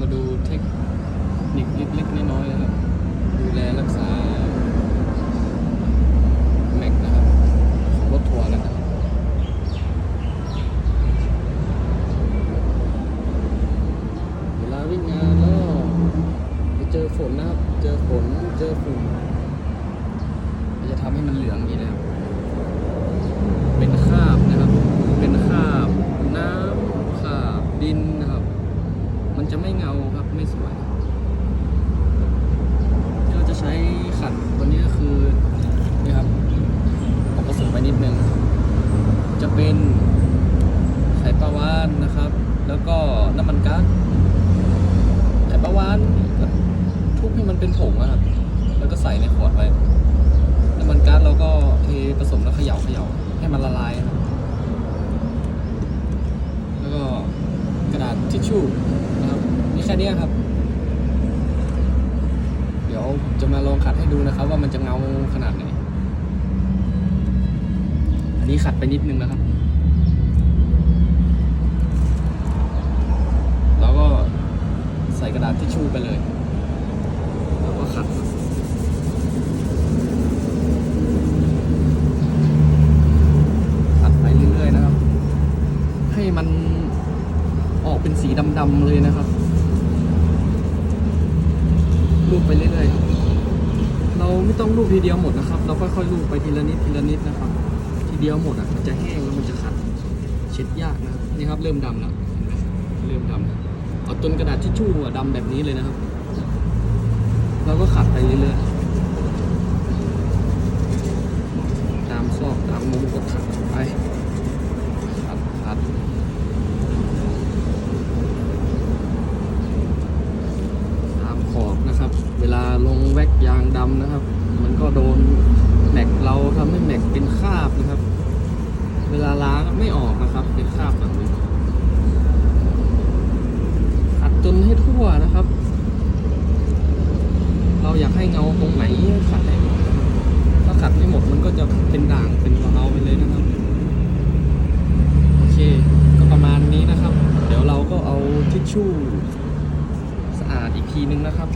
มาดูเทคนิคเล็กๆน้อยๆนะครับ ดูแลรักษาแม็กนะครับของรถทัวร์นะครับเวลาวิ่งงานแล้วไปเจอฝนนะครับ เจอฝนเจอฝุ่นจะทำให้มันเหลืองอย่างนี้นะครับ เป็นคราบนะครับ เป็นคราบน้ำคราบดินนะครับ มันจะไม่เงาครับไม่สวยที่เราจะใช้ขัดตัวนี้ก็คือนี่ครับผมผสมไปนิดนึง จะเป็นไข่ปลาวานนะครับ แล้วก็น้ำมันก๊าซไข่ปลาวานทุบให้มันเป็นผงอะครับ แล้วก็ใส่ในขวดไว้น้ำมันก๊าซเราก็เทผสมแล้วเขย่าเขย่าให้มันละลายครับแล้วก็กระดาษทิชชู่นะ แค่นี้ครับ เดี๋ยวผมจะมาลองขัดให้ดูนะครับ ว่ามันจะเงาขนาดไหน อันนี้ขัดไปนิดนึงนะครับ แล้วก็ใส่กระดาษทิชชู่ไปเลย แล้วก็ขัดขัดไปเรื่อยๆนะครับ ให้มันออกเป็นสีดำๆเลยนะครับ ลูบไปเรื่อยๆ เราไม่ต้องลูบทีเดียวหมดนะครับ เราค่อยๆลูบไปทีละนิดทีละนิดนะครับ ทีเดียวหมดอะมันจะแห้งแล้วมันจะขัด เช็ดยากนะนี่ครับเริ่มดำแล้วเริ่มดำแล้วเอาต้นกระดาษทิชชู่อะดำแบบนี้เลยนะครับ เราก็ขัดไปเรื่อยๆ ตามซอกตามมุมก็ขัดไปขัดขัดตามขอบนะครับ เวลาลง แว็กยางดำนะครับ มันก็โดนแม็กเราทำให้แม็กเป็นคราบนะครับ เวลาล้างไม่ออกนะครับ เป็นคราบแบบนี้ขัดจนให้ทั่วนะครับ เราอยากให้เงาตรงไหนขัดให้หมดถ้าขัดไม่หมดมันก็จะเป็นด่างเป็นเงาไปเลยนะครับโอเค ก็ประมาณนี้นะครับ เดี๋ยวเราก็เอาทิชชู่สะอาดอีกทีนึงนะครับ